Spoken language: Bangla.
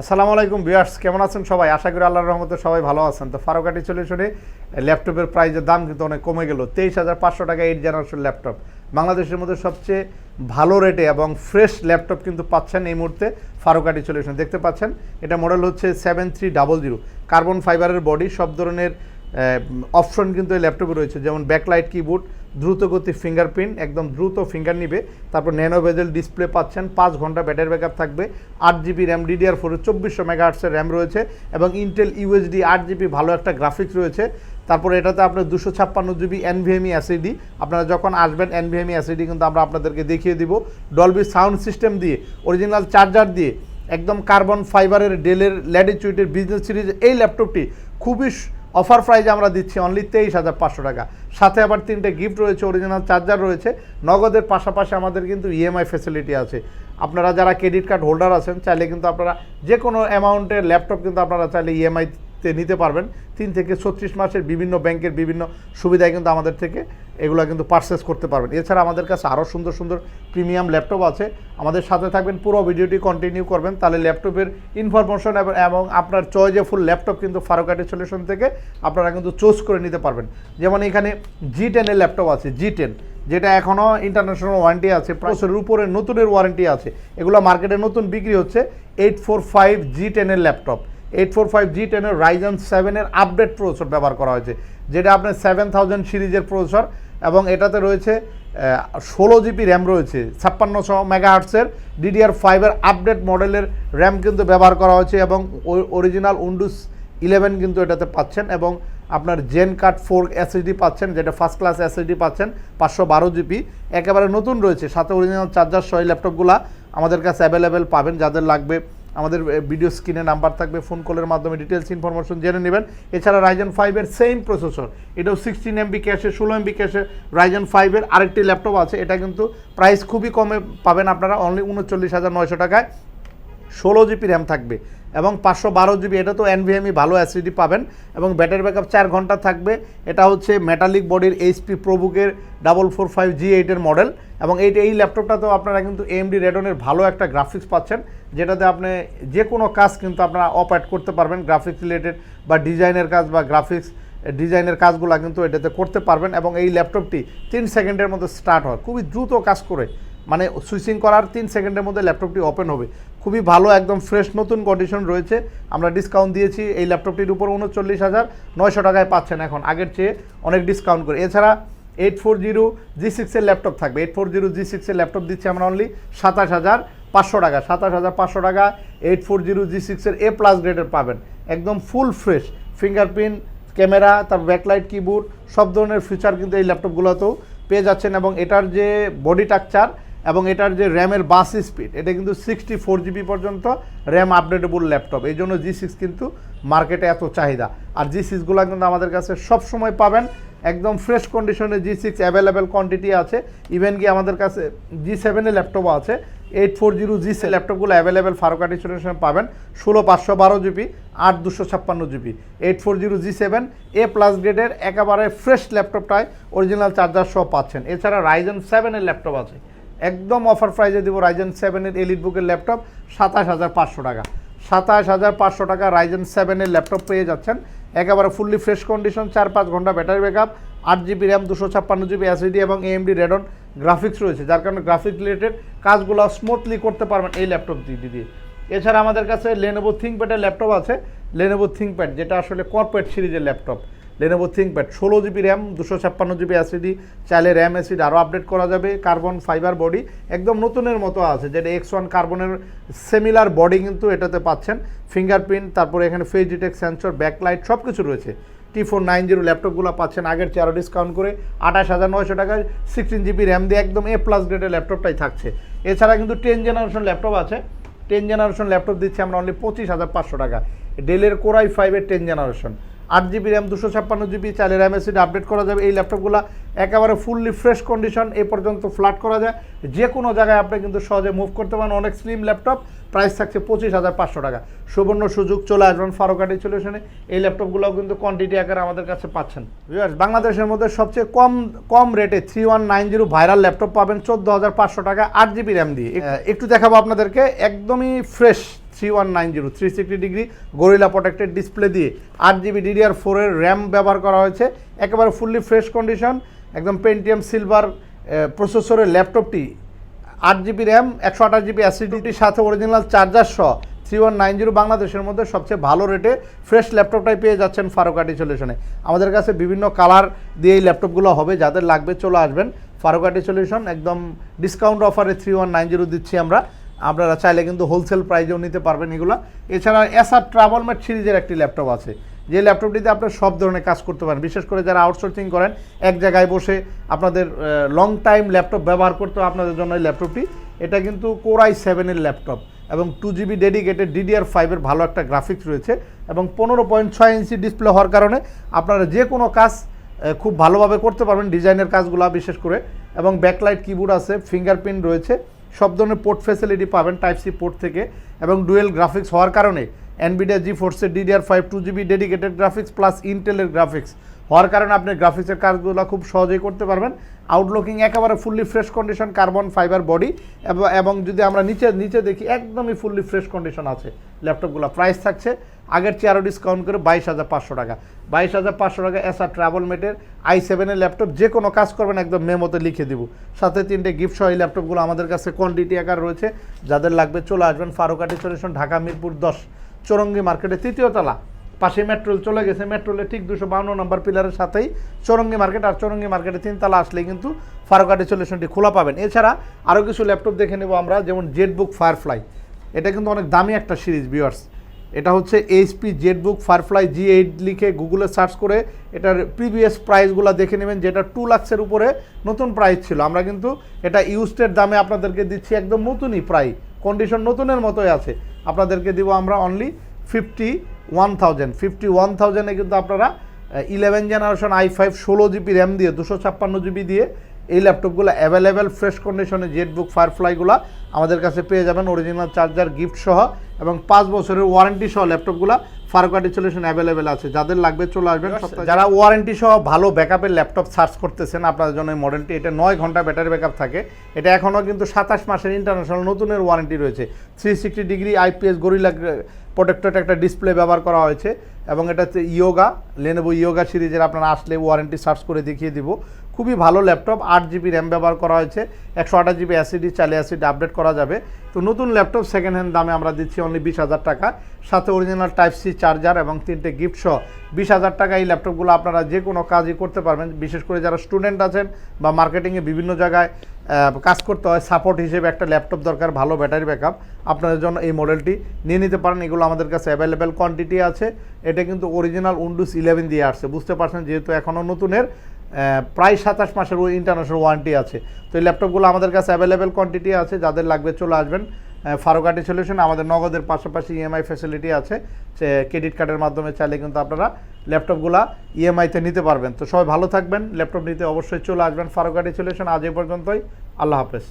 আসসালামু আলাইকুম বিয়ার্স কেমন আছেন সবাই? আশা করি আল্লাহর রহমতে সবাই ভালো আছেন। তো ফারুকাটি চলে শুনে ল্যাপটপের প্রাইজের দাম কিন্তু অনেক কমে গেল। তেইশ হাজার পাঁচশো টাকা এইট জেনারেশন ল্যাপটপ। বাংলাদেশের মধ্যে সবচেয়ে ভালো রেটে এবং ফ্রেশ ল্যাপটপ কিন্তু পাচ্ছেন এই মুহূর্তে ফারুকাটি সলিউশন দেখতে পাচ্ছেন, এটা মডেল হচ্ছে seven three double zero carbon ফাইবারের বডি সব ধরনের অপশন কিন্তু এই ল্যাপটপে রয়েছে। যেমন ব্যাকলাইট কিবোর্ড দ্রুত গতির ফিঙ্গারপ্রিন্ট একদম দ্রুত ফিঙ্গার নিবে। তারপর ন্যানো বেজেল ডিসপ্লে পাচ্ছেন, পাঁচ ঘণ্টা ব্যাটারি ব্যাকআপ থাকবে। আট জিবি র্যাম ডিডিআর ফোরে চব্বিশশো মেগাহার্টসের র্যাম রয়েছে এবং ইন্টেল ইউএসডি আট জিবি ভালো একটা গ্রাফিক্স রয়েছে। তারপরে এটাতে আপনার দুশো ছাপ্পান্ন জিবি এনভিএমই অ্যাসিডি আপনারা যখন আসবেন এনভিএমই অ্যাসিডি কিন্তু আমরা আপনাদেরকে দেখিয়ে দিব। ডলবি সাউন্ড সিস্টেম দিয়ে অরিজিনাল চার্জার দিয়ে, একদম কার্বন ফাইবারের ডেলের ল্যাডিচুইটের বিজনেস সিরিজ এই ল্যাপটপটি খুবই অফার প্রাইজ আমরা দিচ্ছি অনলি তেইশ হাজার পাঁচশো টাকা। সাথে আবার তিনটে গিফট রয়েছে অরিজিনাল চার্জার রয়েছে। নগদের পাশাপাশি আমাদের কিন্তু ইএমআই ফেসিলিটি আছে। আপনারা যারা ক্রেডিট কার্ড হোল্ডার আছেন, চাইলে কিন্তু আপনারা যে কোনো অ্যামাউন্টের ল্যাপটপ কিন্তু আপনারা চাইলে ইএমআইতে নিতে পারবেন। তিন থেকে ছত্রিশ মাসের বিভিন্ন ব্যাংকের বিভিন্ন সুবিধায় কিন্তু আমাদের থেকে এগুলো কিন্তু পারচেস করতে পারবেন। এছাড়া আমাদের কাছে আরও সুন্দর সুন্দর প্রিমিয়াম ল্যাপটপ আছে। আমাদের সাথে থাকবেন, পুরো ভিডিওটি কন্টিনিউ করবেন। তাহলে ল্যাপটপের ইনফরমেশন এবং আপনার চয়েজে ফুল ল্যাপটপ কিন্তু ফারুকাটি সলিউশন থেকে আপনারা কিন্তু চুজ করে নিতে পারবেন। যেমন এখানে জি টেনের ল্যাপটপ আছে জি টেন যেটা এখনও ইন্টারন্যাশনাল ওয়ারেন্টি আছে বছরের উপরে নতুনের ওয়ারেন্টি আছে। এগুলো মার্কেটে নতুন বিক্রি হচ্ছে। এইট ফোর ফাইভ জি টেনের laptop eight four five G টেনের রাইজন সেভেনের আপডেট প্রসেসর ব্যবহার করা হয়েছে, যেটা আপনার সেভেন থাউজেন্ড সিরিজের প্রসেসর এবং এটাতে রয়েছে ষোলো জিবি র্যাম রয়েছে, ছাপ্পান্নশো মেগাহার্টসের ডিডিআর ফাইভের আপডেট মডেলের র্যাম কিন্তু ব্যবহার করা হয়েছে এবং অরিজিনাল উন্ডুস ইলেভেন কিন্তু এটাতে পাচ্ছেন এবং আপনার জেন কার্ড ফোর এসএসডি পাচ্ছেন, যেটা ফার্স্ট ক্লাস এসএসডি পাচ্ছেন, পাঁচশো বারো জিবি একেবারে নতুন রয়েছে, সাথে অরিজিনাল চার্জার সহ এই ল্যাপটপগুলো আমাদের কাছে অ্যাভেলেবেল পাবেন, যাদের লাগবে আমাদের ভিডিও স্ক্রিনে নাম্বার থাকবে ফোন কলের মাধ্যমে ডিটেলস ইনফরমেশন জেনে নেবেন। এছাড়া রাইজন ফাইভের সেম প্রসেসর এটাও সিক্সটিন এমবি ক্যাশে ষোলো এমবি ক্যাশে রাইজন ফাইভের আরেকটি ল্যাপটপ আছে। এটা কিন্তু প্রাইস খুবই কমে পাবেন আপনারা অনলি উনচল্লিশ হাজার নয়শো টাকায়। ষোলো জিবি র্যাম থাকবে এবং পাঁচশো বারো জিবি এটা তো এনভিএমই ভালো অ্যাসিডি পাবেন এবং ব্যাটারি ব্যাকআপ চার ঘণ্টা থাকবে। এটা হচ্ছে মেটালিক বডির এইচপি প্রবুকের ডাবল ফোর ফাইভ জি এইটের মডেল এবং এই এই ল্যাপটপটাতেও আপনারা কিন্তু এমডি রেডনের ভালো একটা গ্রাফিক্স পাচ্ছেন। যেটাতে আপনি যে কোনো কাজ কিন্তু আপনারা অপারেট করতে পারবেন গ্রাফিক্স রিলেটেড বা ডিজাইনের কাজ বা গ্রাফিক্স ডিজাইনের কাজগুলো কিন্তু এটাতে করতে পারবেন এবং এই ল্যাপটপটি তিন সেকেন্ডের মধ্যে স্টার্ট হয়। খুবই দ্রুত কাজ করে। মানে সুইচিং করার তিন সেকেন্ডের মধ্যে ল্যাপটপটি ওপেন হবে। খুবই ভালো, একদম ফ্রেশ নতুন কন্ডিশন রয়েছে। আমরা ডিসকাউন্ট দিয়েছি এই ল্যাপটপটির উপর উনচল্লিশ হাজার, নয়শো টাকায় পাচ্ছেন এখন। আগের চেয়ে অনেক ডিসকাউন্ট করে। এছাড়া এইট ফোর জিরো জি সিক্সের ল্যাপটপ থাকবে। এইট ফোর জিরো জি সিক্সের ল্যাপটপ দিচ্ছি আমরা অনলি সাতাশ হাজার। পাঁচশো টাকা, সাতাশ হাজার পাঁচশো টাকা এইট ফোর জিরো জি সিক্সের এ প্লাস গ্রেডের পাবেন। একদম ফুল ফ্রেশ ফিঙ্গারপ্রিন্ট ক্যামেরা তার ব্যাকলাইট কিবোর্ড সব ধরনের ফিচার কিন্তু এই ল্যাপটপগুলোতেও পেয়ে যাচ্ছেন এবং এটার যে বডি টাকচার এবং এটার যে র্যামের বাস স্পিড এটা কিন্তু সিক্সটি ফোর জিবি পর্যন্ত র্যাম আপডেটেবল ল্যাপটপ এই জন্য জি সিক্স কিন্তু মার্কেটে এত চাহিদা। আর জি সিক্সগুলো কিন্তু আমাদের কাছে সব সময় পাবেন। একদম ফ্রেশ কন্ডিশনে জি সিক্স অ্যাভেলেবেল কোয়ান্টিটি আছে। ইভেন কি আমাদের কাছে জি সেভেনের ল্যাপটপও আছে। এইট ফোর জিরো জি সে ল্যাপটপগুলো অ্যাভেলেবেল ফারুকাটি সলিউশনে পাবেন। ষোলো পাঁচশো বারো জিবি আট দুশো ছাপ্পান্ন GB eight four zero G seven A plus গ্রেডের একেবারে ফ্রেশ ল্যাপটপটায় অরিজিনাল চার্জার সহ পাচ্ছেন। এছাড়া রাইজেন সেভেনের ল্যাপটপ আছে। একদম অফার প্রাইজে দিব রাইজেন সেভেনের এলিট বুকের ল্যাপটপ সাতাশ হাজার পাঁচশো টাকা। সাতাশ হাজার পাঁচশো টাকা রাইজেন সেভেনের ল্যাপটপ পেয়ে যাচ্ছেন। একেবারে ফুললি ফ্রেশ কন্ডিশন চার পাঁচ ঘণ্টা ব্যাটারি ব্যাকআপ আট জিবি র্যাম দুশো ছাপ্পান্ন জিবি অ্যাসিডি এবং এএমডি রেডন গ্রাফিক্স রয়েছে, যার কারণে গ্রাফিক্স রিলেটেড কাজগুলো স্মুথলি করতে পারবেন এই ল্যাপটপ দিয়ে দিয়ে এছাড়া আমাদের কাছে লেনোভো থিঙ্কপ্যাডের ল্যাপটপ আছে লেনোভো থিঙ্কপ্যাড যেটা আসলে কর্পোরেট সিরিজের ল্যাপটপ লেনোভো থিঙ্কপ্যাড ষোলো জিবি র্যাম দুশো ছাপ্পান্ন জিবি অ্যাসিডি চাইলে র্যাম অ্যাসিড আরও আপডেট করা যাবে। কার্বন ফাইবার বডি একদম নতুনের মতো আছে, যেটা এক্স ওয়ান কার্বনের সেমিলার বডি কিন্তু এটাতে পাচ্ছেন। ফিঙ্গারপ্রিন্ট তারপরে এখানে ফেস ডিটেক্ট সেন্সর ব্যাকলাইট সব কিছু রয়েছে। টি ফোর নাইন জিরো ল্যাপটপগুলো পাচ্ছেন, আগের চেয়ে আরও ডিসকাউন্ট করে। আঠাশ হাজার নয়শো টাকায় সিক্সটিন জিবি র্যাম দিয়ে একদম এ প্লাস গ্রেডের ল্যাপটপটাই থাকছে। এছাড়া কিন্তু টেন জেনারেশন ল্যাপটপ আছে। টেন জেনারেশন ল্যাপটপ দিচ্ছি আমরা অনলি পঁচিশ হাজার পাঁচশো টাকা। ডেলের কোরাই ফাইভের টেন জেনারেশন আট জিবি র্যাম, দুশো ছাপ্পান্ন জিবি, চাইলে র্যাম এসিড আপডেট করা যাবে। এই ল্যাপটপগুলো একেবারে ফুললি ফ্রেশ কন্ডিশন এ পর্যন্ত ফ্ল্যাট করা যায়। যে কোনো জায়গায় আপনি কিন্তু সহজে মুভ করতে পারেন। অনেক স্লিম ল্যাপটপ প্রাইস থাকছে পঁচিশ হাজার পাঁচশো টাকা। সুবর্ণ সুযোগ চলে আসবেন ফারুকাটি সলিউশনে এই ল্যাপটপগুলোও কিন্তু কোয়ান্টিটি আকারে আমাদের কাছে পাচ্ছেন। বাংলাদেশের মধ্যে সবচেয়ে কম কম রেটে three one nine zero viral laptop পাবেন। চোদ্দ হাজার পাঁচশো টাকা আট জিবি র্যাম দিয়ে। একটু দেখাবো আপনাদেরকে। একদমই fresh three one nine zero three sixty degree Gorilla protected display দিয়ে আট জিবি ডিডিআর ফোরের র্যাম ব্যবহার করা হয়েছে। একেবারে ফুললি ফ্রেশ কন্ডিশন একদম পেন্টিএম সিলভার প্রসেসরের ল্যাপটপটি আট জিবি র্যাম একশো আঠাশ জিবি অ্যাসিডিটির সাথে অরিজিনাল চার্জার সহ থ্রি ওয়ান নাইন জিরো বাংলাদেশের মধ্যে সবচেয়ে ভালো রেটে ফ্রেশ ল্যাপটপটাই পেয়ে যাচ্ছেন ফারুকাটি সলিউশনে আমাদের কাছে বিভিন্ন কালার দিয়ে এই ল্যাপটপগুলো হবে, যাদের লাগবে চলে আসবেন। ফারুকাটি সলিউশন একদম ডিসকাউন্ট অফারে থ্রি ওয়ান নাইন জিরো দিচ্ছি আমরা। আপনারা চাইলে কিন্তু হোলসেল প্রাইজেও নিতে পারবেন এগুলো। এছাড়া এসআর ট্রাভেল ম্যাট সিরিজের একটি ল্যাপটপ আছে। যে ল্যাপটপটিতে আপনার সব ধরনের কাজ করতে পারেন। বিশেষ করে যারা আউটসোর্সিং করেন, এক জায়গায় বসে আপনাদের লং টাইম ল্যাপটপ ব্যবহার করতে আপনাদের জন্য এই ল্যাপটপটি এটা কিন্তু কোরাই সেভেনের ল্যাপটপ এবং টু জিবি ডেডিকেটেড ডিডিআর ফাইভের ভালো একটা গ্রাফিক্স রয়েছে এবং পনেরো পয়েন্ট ছয় ইঞ্চি ডিসপ্লে হওয়ার কারণে আপনারা যে কোনো কাজ খুব ভালোভাবে করতে পারবেন ডিজাইনের কাজগুলো বিশেষ করে। এবং ব্যাকলাইট কিবোর্ড আছে ফিঙ্গারপ্রিন্ট রয়েছে। সব ধরনের পোর্ট ফ্যাসিলিটি পাবেন টাইপ সি পোর্ট থেকে এবং ডুয়েল গ্রাফিক্স হওয়ার কারণে এনবিডিয়া জি ফোর্সের DDR five two GB dedicated graphics plus ইন্টেলের গ্রাফিক্স হওয়ার কারণে আপনি গ্রাফিক্সের কাজগুলো খুব সহজেই করতে পারবেন। আউটলুকিং একেবারে fully fresh condition carbon fibre body এবং যদি আমরা নিচে নিচে দেখি একদমই ফুললি ফ্রেশ কন্ডিশন আছে। ল্যাপটপগুলো প্রাইস থাকছে। আগের চেয়ে আরও ডিসকাউন্ট করে বাইশ হাজার পাঁচশো টাকা। বাইশ হাজার পাঁচশো টাকা এসআর ট্রাভেল মেটের আই সেভেনের ল্যাপটপ যে কোনো কাজ করবেন একদম মেমোতে লিখে দিব। সাথে তিনটে গিফট সহ এই ল্যাপটপগুলো আমাদের কাছে কোয়ান্টিটি আকার রয়েছে। যাদের লাগবে চলে আসবেন ফারুকাটি সলিউশন ঢাকা, মিরপুর দশ, চৌরঙ্গি মার্কেটে তৃতীয় তলা। পাশে মেট্রোল চলে গেছে মেট্রোলে ঠিক দুশো বাউন্ন নম্বর পিলারের সাথেই চৌরঙ্গি মার্কেট আর চৌরঙ্গি মার্কেটে তিন তিনতলা আসলে কিন্তু ফারুকাটি সলিউশনটি খোলা পাবেন। এছাড়া আরও কিছু ল্যাপটপ দেখে নেব আমরা, যেমন জেটবুক ফায়ারফ্লাই এটা কিন্তু অনেক দামি একটা সিরিজ বিয়ার্স এটা হচ্ছে HP ZBook Firefly G eight লিখে গুগলে সার্চ করে এটার প্রিভিয়াস প্রাইসগুলো দেখে নেবেন, যেটা টু লাক্সের উপরে নতুন প্রাইস ছিল। আমরা কিন্তু এটা ইউজটের দামে আপনাদেরকে দিচ্ছি একদম নতুনই প্রাইস কন্ডিশন নতুনের মতোই আছে। আপনাদেরকে দিব আমরা only fifty one thousand fifty one থাউজেন্ডে কিন্তু আপনারা ইলেভেন জেনারেশন আই ফাইভ ষোলো জিবি র্যাম দিয়ে, দুশো ছাপ্পান্ন জিবি দিয়ে এই ল্যাপটপগুলো অ্যাভেলেবেল ফ্রেশ কন্ডিশনে জেটবুক ফায়ারফ্লাইগুলো আমাদের কাছে পেয়ে যাবেন অরিজিনাল চার্জার গিফট সহ এবং পাঁচ বছরের ওয়ারেন্টি সহ ল্যাপটপগুলো ফারুকাটি সলিউশন অ্যাভেলেবেল আছে। যাদের লাগবে চলে আসবেন যারা ওয়ারেন্টি সহ ভালো ব্যাকআপের ল্যাপটপ সার্চ করতেছেন আপনাদের জন্য এই মডেলটি এটা নয় ঘণ্টা ব্যাটারি ব্যাকআপ থাকে। এটা এখনও কিন্তু সাতাশ মাসের ইন্টারন্যাশনাল নতুনের ওয়ারেন্টি রয়েছে। Three sixty degree IPS Gorilla protected একটা ডিসপ্লে ব্যবহার করা হয়েছে এবং এটা হচ্ছে ইয়োগা লেনেবো ইয়োগা সিরিজের আপনারা আসলে ওয়ারেন্টি সার্চ করে দেখিয়ে দিব। খুবই ভালো ল্যাপটপ, আট জিবি র্যাম ব্যবহার করা হয়েছে, একশো আঠাশ জিবি অ্যাসিডি চালে অ্যাসিড আপডেট করা যাবে। তো নতুন ল্যাপটপ সেকেন্ড হ্যান্ড দামে আমরা দিচ্ছি অনলি বিশ হাজার টাকা। সাথে অরিজিনাল টাইপ সি চার্জার এবং তিনটে গিফট সহ। বিশ হাজার টাকা এই ল্যাপটপগুলো আপনারা যে কোনো কাজই করতে পারবেন। বিশেষ করে যারা স্টুডেন্ট আছেন বা মার্কেটিংয়ে বিভিন্ন জায়গায় কাজ করতে হয় সাপোর্ট হিসেবে একটা ল্যাপটপ দরকার, ভালো ব্যাটারি ব্যাকআপ আপনাদের জন্য এই মডেলটি নিয়ে নিতে পারেন। এগুলো আমাদের কাছে অ্যাভেলেবেল কোয়ান্টিটি আছে। এটা কিন্তু অরিজিনাল উইন্ডোজ ইলেভেন দিয়ে আসছে। বুঝতে পারছেন, যেহেতু এখনও নতুনের প্রায় সাতাশ মাসের ওই ইন্টারন্যাশনাল ওয়ারেন্টি আছে। তো এই ল্যাপটপগুলো আমাদের কাছে অ্যাভেলেবেল কোয়ান্টিটি আছে, যাদের লাগবে চলে আসবেন। ফারোকাটি সলিউশন আমাদের নগদের পাশাপাশি ইএমআই ফ্যাসিলিটি আছে। সে ক্রেডিট কার্ডের মাধ্যমে চাইলে কিন্তু আপনারা ল্যাপটপগুলো ইএমআইতে নিতে পারবেন। তো সবাই ভালো থাকবেন ল্যাপটপ নিতে অবশ্যই চলে আসবেন। ফারোকাটি সলিউশন আজ এ পর্যন্তই। আল্লাহ হাফেজ।